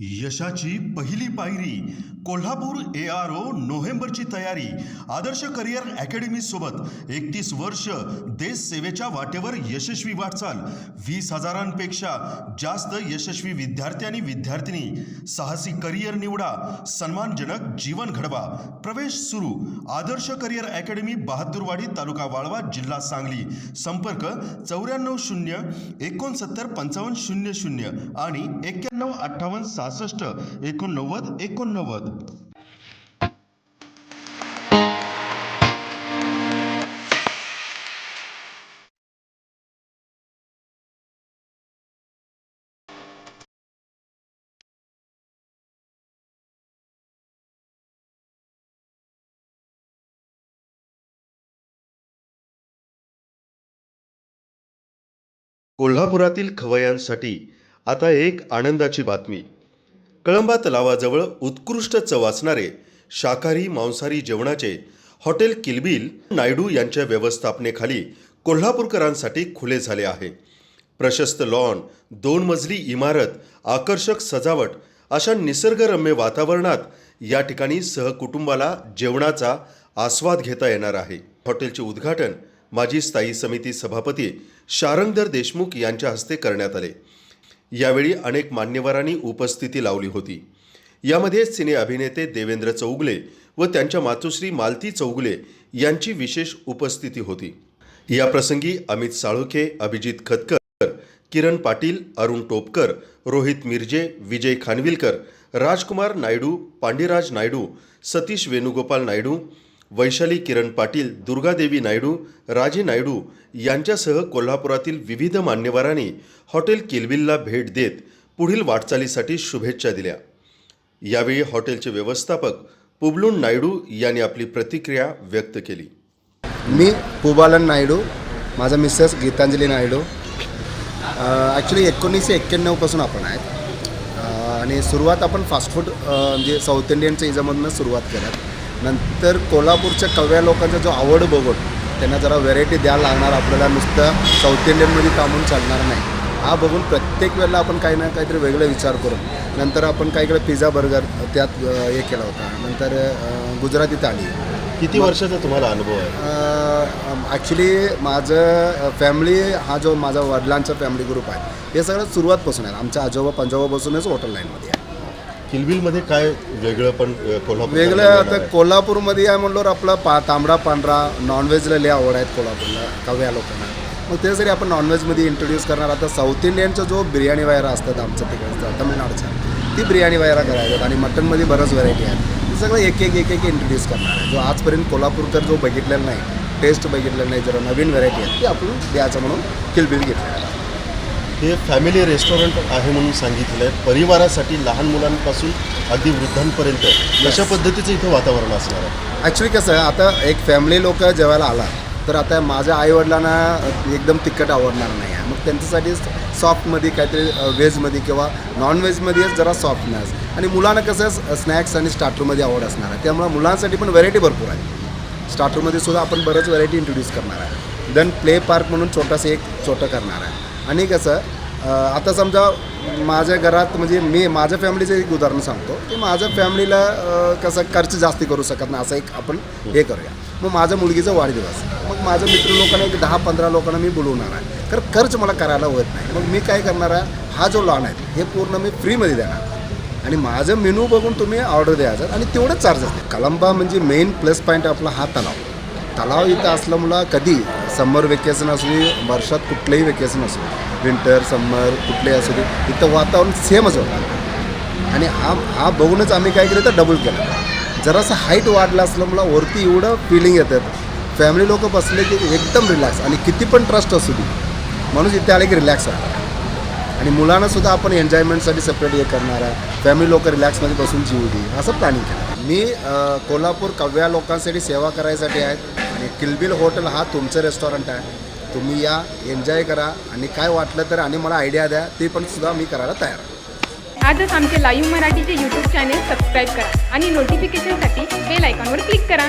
यशाची पहिली पायरी कोल्हापूर ए आर ओ नोव्हेंबरची तयारी. आदर्श करिअर अकॅडमीसोबत एकतीस वर्ष देश सेवेच्या वाटेवर यशस्वी वाटचाल. वीस हजारांपेक्षा जास्त यशस्वी विद्यार्थी आणि विद्यार्थिनी. साहसी करिअर निवडा सन्मानजनक जीवन घडवा. प्रवेश सुरू. आदर्श करिअर अकॅडमी बहादूरवाडी तालुका वाळवा जिल्हा सांगली. संपर्क चौऱ्याण्णव शून्य एकोणसत्तर पंचावन्न शून्य शून्य आणि एक्क्याण्णव अठ्ठावन्न सहासष्ट एकोणनव्वद एकोणनव्वद. कोल्हापुरातील खवयांसाठी आता एक आनंदाची बातमी. कळंबा तलावाजवळ उत्कृष्ट चव असणारे शाकाहारी मांसाहारी जेवणाचे हॉटेल किलबिल नायडू यांच्या व्यवस्थापनेखाली कोल्हापूरकरांसाठी खुले झाले आहे. प्रशस्त लॉन दोन मजली इमारत आकर्षक सजावट अशा निसर्गरम्य वातावरणात या ठिकाणी सहकुटुंबाला जेवणाचा आस्वाद घेता येणार आहे. हॉटेलचे उद्घाटन माजी स्थायी समिती सभापती शारंगधर देशमुख यांच्या हस्ते करण्यात आले. यावेळी अनेक मान्यवरांनी उपस्थिती लावली होती. यामध्ये सिने अभिनेते देवेंद्र चौगले व त्यांच्या मातोश्री मालती चौगले यांची विशेष उपस्थिती होती. याप्रसंगी अमित साळुखे अभिजित खतकर किरण पाटील अरुण टोपकर रोहित मिरजे विजय खानविलकर राजकुमार नायडू पांडिराज नायडू सतीश वेणुगोपाल नायडू वैशाली किरण पाटील दुर्गादेवी नायडू राजे नायडू यांच्यासह कोल्हापुरातील विविध मान्यवरांनी हॉटेल किलबिलला भेट देत पुढील वाटचालीसाठी शुभेच्छा दिल्या. यावेळी हॉटेलचे व्यवस्थापक पुबलून नायडू यांनी आपली प्रतिक्रिया व्यक्त केली. मी पुबालन नायडू माझा मिसेस गीतांजली नायडू. ॲक्च्युली एकोणीसशे एक्क्याण्णवपासून आपण आहेत. आणि सुरुवात आपण फास्ट फूड म्हणजे साऊथ इंडियनच्या इजामधूनच सुरुवात केल्यात. नंतर कोल्हापूरच्या कव्या लोकांचा जो आवड बघून त्यांना जरा व्हेरायटी द्यायला लागणार आपल्याला नुसतं साऊथ इंडियनमध्ये कामून चालणार नाही. हा बघून प्रत्येक वेळेला आपण काही ना काहीतरी वेगळा विचार करून नंतर आपण काय केलं पिझ्झा बर्गर त्यात हे केला होता. नंतर गुजराती थाळी. किती वर्षाचा तुम्हाला अनुभव आहे? ॲक्च्युली माझं फॅमिली हा जो माझा वडिलांचा फॅमिली ग्रुप आहे हे सगळं सुरुवातपासून आहे. आमच्या आजोबा पंजोबापासूनच हॉटेल लाईनमध्ये आहे. किलबिलमध्ये काय वेगळं पण कोल्हापूर वेगळं आता कोल्हापूरमध्ये आहे म्हणल्यावर आपला पा तांबडा पांढरा नॉनव्हेजला लय आवड आहेत कोल्हापूरला कव्या लोकांना. मग त्यासाठी आपण नॉनव्हेजमध्ये इंट्रोड्यूस करणार आता साऊथ इंडियनचा जो बिर्याणी वगैरे असतात आमच्या तिकडचा तमिळनाडूच्या ती बिर्याणी वगैरे करायच्यात आणि मटनमध्ये बरंच व्हरायटी आहेत. ते सगळं एक एक एक एक इंट्रोड्यूस करणार आहे. जो आजपर्यंत कोल्हापूरकर जो बघितलेला नाही टेस्ट बघितलेला नाही जरा नवीन व्हरायटी आहे ती आपण द्यायचं म्हणून किलबिल घेतलेलं आहे. हे फॅमिली रेस्टॉरंट आहे म्हणून सांगितलं आहे परिवारासाठी लहान मुलांपासून अगदी वृद्धांपर्यंत अशा पद्धतीचं इथं वातावरण असणार आहे? ॲक्च्युली कसं आहे आता एक फॅमिली लोक जेवायला आला तर आता माझ्या आईवडिलांना एकदम तिखट आवडणार नाही आहे. मग त्यांच्यासाठी सॉफ्टमध्ये काहीतरी व्हेजमध्ये किंवा नॉनव्हेजमध्ये जरा सॉफ्टनेस आणि मुलांना कसं स्नॅक्स आणि स्टार्टरमध्ये आवड असणार आहे. त्यामुळे मुलांसाठी पण व्हरायटी भरपूर आहे. स्टार्टरमध्ये सुद्धा आपण बरंच व्हरायटी इंट्रोड्यूस करणार आहे. देन प्ले पार्क म्हणून छोटंसं एक छोटं करणार आहे. आणि कसं आता समजा माझ्या घरात म्हणजे मी माझ्या फॅमिलीचं एक उदाहरण सांगतो की माझ्या फॅमिलीला कसं खर्च जास्ती करू शकत नाही असं एक आपण हे करूया. मग माझ्या मुलगीचा वाढदिवस. मग माझ्या मित्र लोकांना एक दहा पंधरा लोकांना मी बोलवणार आहे. कारण खर्च मला करायला होत नाही. मग मी काय करणार आहे हा जो लॉन आहे हे पूर्ण मी फ्रीमध्ये देणार. आणि माझं मेनू बघून तुम्ही ऑर्डर द्यायचं आणि तेवढंच चार्ज असते कलंबा म्हणजे मेन प्लस पॉईंट आपला हा तलाव. तलाव इथं असल्यामुळं कधी समर वेकेशन असू दे वर्षात कुठलंही वेकेशन असू दे विंटर समर कुठलेही असू दे इथं वातावरण सेमच होतं. आणि हा हा बघूनच आम्ही काय केलं तर डबल केलं. जरासं हाईट वाढलं असलं मला वरती एवढं फिलिंग येतात फॅमिली लोक बसले की एकदम रिलॅक्स आणि किती पण ट्रस्ट असू दे म्हणून इथे आले की रिलॅक्स वाटतं आणि मुलांनासुद्धा आपण एन्जॉयमेंटसाठी सेपरेट हे करणार आहे. फॅमिली लोक रिलॅक्समध्ये बसून जीव दे असं प्लॅनिंग केलं. मी कोल्हापूर कव्या लोकांसाठी सेवा करायसाठी आहेत आणि किलबिल हॉटेल हा तुमचं रेस्टॉरंट आहे. तुम्ही या एन्जॉय करा आणि काय वाटलं तर आणि मला आयडिया द्या ते पण सुद्धा मी करायला तयार आहे. आजच आमचे लाईव्ह मराठीचे यूट्यूब चॅनेल सबस्क्राईब करा आणि नोटिफिकेशनसाठी बेल आयकॉनवर क्लिक करा.